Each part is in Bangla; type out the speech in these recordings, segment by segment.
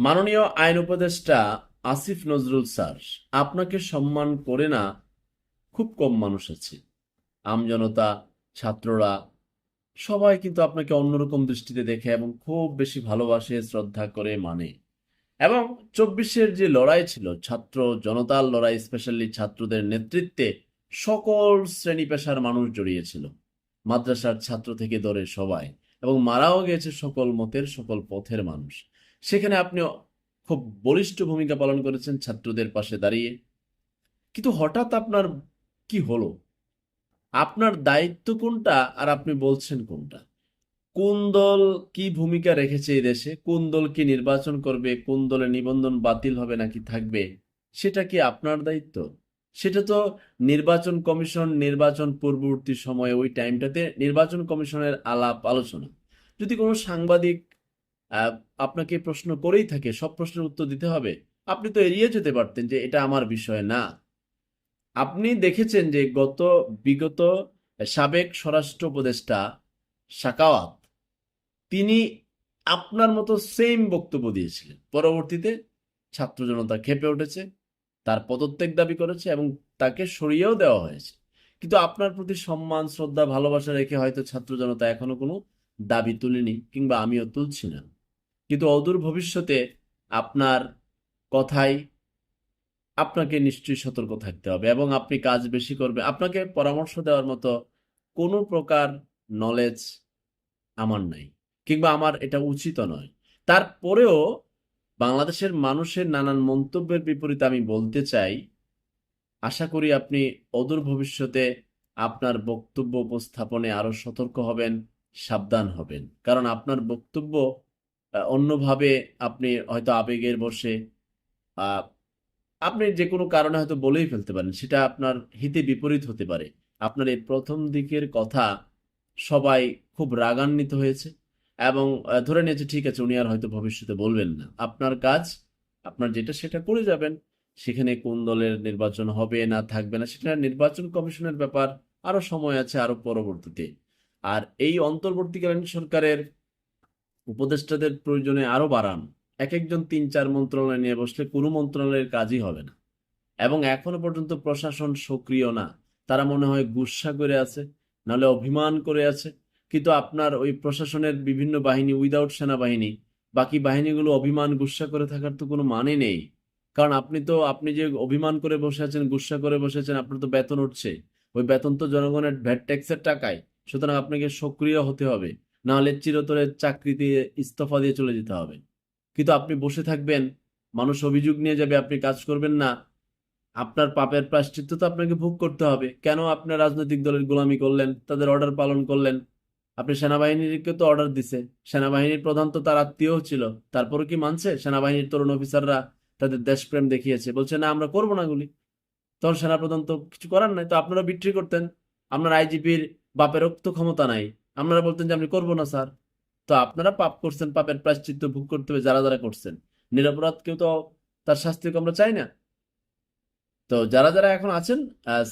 মাননীয় আইন উপদেষ্টা আসিফ নজরুল স্যার, আপনাকে সম্মান করে না খুব কম মানুষ আছে। আমজনতা ছাত্ররা, সবাই কিন্তু আপনাকে অন্যরকম দৃষ্টিতে দেখে এবং খুব বেশি ভালোবাসে, শ্রদ্ধা করে মানে। এবং চব্বিশের যে লড়াই ছিল, ছাত্র জনতার লড়াই, স্পেশালি ছাত্রদের নেতৃত্বে সকল শ্রেণি পেশার মানুষ জড়িয়েছিল। মাদ্রাসার ছাত্র থেকে ধরে সবাই। এবং মারাও গেছে সকল মতের, সকল পথের মানুষ। সেখানে আপনি খুব বলিষ্ঠ ভূমিকা পালন করেছেন ছাত্রদের পাশে দাঁড়িয়ে। কিন্তু হঠাৎ আপনার কি হলো? আপনার দায়িত্ব কোনটা আর আপনি বলছেন কোনটা? কোন দল কি ভূমিকা রেখেছে এই দেশে? কোন দল কি নির্বাচন করবে? কোন দলে নিবন্ধন বাতিল হবে নাকি থাকবে? সেটা কি আপনার দায়িত্ব? সেটা তো নির্বাচন কমিশন নির্বাচন পূর্ববর্তী সময়ে ওই টাইমটাতে নির্বাচন কমিশনের আলাপ আলোচনা। যদি কোনো সাংবাদিক আপনাকে প্রশ্ন করেই থাকে, সব প্রশ্নের উত্তর দিতে হবে। আপনি তো এড়িয়ে যেতে পারতেন যে এটা আমার বিষয় না। আপনি দেখেছেন যে গত, বিগত সাবেক স্বরাষ্ট্র উপদেষ্টা সাকাওয়াত তিনি আপনার মতো সেম বক্তব্য দিয়েছিলেন। পরবর্তীতে ছাত্র জনতা খেপে উঠেছে, তার পদত্যাগ দাবি করেছে এবং তাকে সরিয়েও দেওয়া হয়েছে। কিন্তু আপনার প্রতি সম্মান, শ্রদ্ধা, ভালোবাসা রেখে হয়তো ছাত্র জনতা এখনও কোনো দাবি তুলেনি কিংবা আমিও তুলছি না। কিন্তু অদূর ভবিষ্যতে আপনার কথাই আপনাকে নিশ্চয়ই সতর্ক থাকতে হবে এবং আপনি কাজ বেশি করবে। আপনাকে পরামর্শ দেওয়ার মতো কোনো প্রকার নলেজ আমার নাই কিংবা আমার এটা উচিত নয়। তারপরেও বাংলাদেশের মানুষের নানান মন্তব্যের বিপরীতে আমি বলতে চাই, আশা করি আপনি অদূর ভবিষ্যতে আপনার বক্তব্য উপস্থাপনে আরও সতর্ক হবেন, সাবধান হবেন। কারণ আপনার বক্তব্য অন্যভাবে আপনি হয়তো আবেগের বসে আপনি যে কোনো কারণে হয়তো বলেই ফেলতে পারেন, সেটা আপনার হিতে বিপরীত হতে পারে। আপনার এই প্রথম দিকের কথা সবাই খুব রাগান্বিত হয়েছে এবং ধরে নিয়েছে, ঠিক আছে, উনি আর হয়তো ভবিষ্যতে বলবেন না। আপনার কাজ, আপনার যেটা, সেটা করে যাবেন। সেখানে কোন দলের নির্বাচন হবে না, থাকবে না, সেটা নির্বাচন কমিশনের ব্যাপার। আরও সময় আছে, আরও পরবর্তীতে। আর এই অন্তর্বর্তীকালীন সরকারের উপদেষ্টাদের প্রয়োজনে আরও বাড়ান। এক একজন তিন চার মন্ত্রণালয় নিয়ে বসলে কোনো মন্ত্রণালয়ের কাজই হবে না। এবং এখনও পর্যন্ত প্রশাসন সক্রিয় না। তারা মনে হয় গুসা করে আছে, নাহলে অভিমান করে আছে। কিন্তু আপনার ওই প্রশাসনের বিভিন্ন বাহিনী উইদাউট সেনাবাহিনী, বাকি বাহিনীগুলো অভিমান গুসা করে থাকার তো কোনো মানে নেই। কারণ আপনি তো, আপনি যে অভিমান করে বসে আছেন, গুসা করে বসে আছেন, আপনার তো বেতন উঠছে। ওই বেতন তো জনগণের ভ্যাট ট্যাক্সের টাকায়। সুতরাং আপনাকে সক্রিয় হতে হবে। নাহলে চিরতরে চাকরি দিয়ে ইস্তফা দিয়ে চলে যেতে হবে। কিন্তু আপনি বসে থাকবেন, মানুষ অভিযোগ নিয়ে যাবে, আপনি কাজ করবেন না। আপনার পাপের প্রায়শ্চিত্ত তো আপনাকে ভোগ করতে হবে। কেন আপনার রাজনৈতিক দলের গোলামি করলেন, তাদের অর্ডার পালন করলেন? আপনি সেনাবাহিনীকে তো অর্ডার দিছে। সেনাবাহিনীর প্রধান তো তার আত্মীয় ছিল। তারপরে কি মানছে? সেনাবাহিনীর তরুণ অফিসাররা তাদের দেশপ্রেম দেখিয়েছে। বলছে, না, আমরা করব না গুলি। তখন সেনাপ্রধান তো কিছু করার নাই। তো আপনারা বিক্রি করতেন। আপনার আইজিপির বাপের রক্ত ক্ষমতা নাই। আপনারা বলতেন যে, আমি করব না, স্যার। তো আপনারা পাপ করছেন, পাপের প্রায়শ্চিত্ত ভোগ করতে হবে, যারা যারা করছেন। নিরাপরাধ কেউ তো তার শাস্তিকে আমরা চাই না। তো যারা যারা এখন আছেন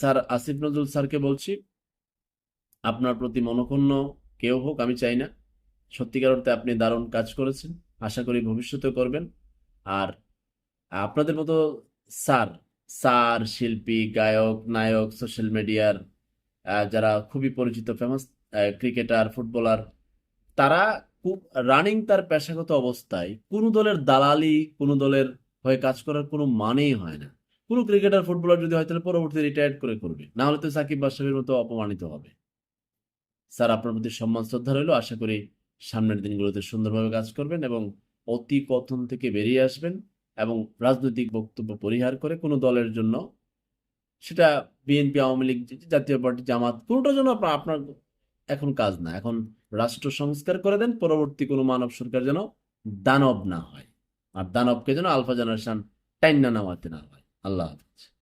স্যার আসিফ নজরুল স্যারকে বলছি, আপনার প্রতি মনক্ষুণ্ণ কেউ হোক, আমি চাই না। সত্যিকার অর্থে আপনি দারুণ কাজ করেছেন, আশা করি ভবিষ্যতেও করবেন। আর আপনাদের মতো স্যার স্যার, শিল্পী, গায়ক, নায়ক সোশ্যাল মিডিয়ার যারা খুবই পরিচিত ফেমাস ক্রিকেটার ফুটবলার তারা খুব রানিং তার পেশাগত অবস্থায়। কোনো দলের দালালি, কোনো দলের হয়ে কাজ করার কোনো মানেই হয় না। কোনো ক্রিকেটার ফুটবলার যদি হয়, তাহলে পরবর্তীতে রিটায়ার্ড করে করবে। না হলে তো সাকিব বাদশাহের মতো অপমানিত হবে। স্যার, আপনার প্রতি সম্মান, শ্রদ্ধা রইল। আশা করি সামনের দিনগুলোতে সুন্দরভাবে কাজ করবেন এবং অতি কথন থেকে বেরিয়ে আসবেন এবং রাজনৈতিক বক্তব্য পরিহার করে কোনো দলের জন্য সেটা বিএনপি আওয়ামী লীগ জাতীয় পার্টি, জামাত, কোনোটার জন্য আপনার এখন কাজ না, এখন রাষ্ট্র সংস্কার করে দেন, পরবর্তী কোনো মানব সরকার যেন দানব না হয়। আর দানবকে যেন আলফা জেনারেশন টাইন্না নামাতে না হয়। আল্লাহ হাফিজ।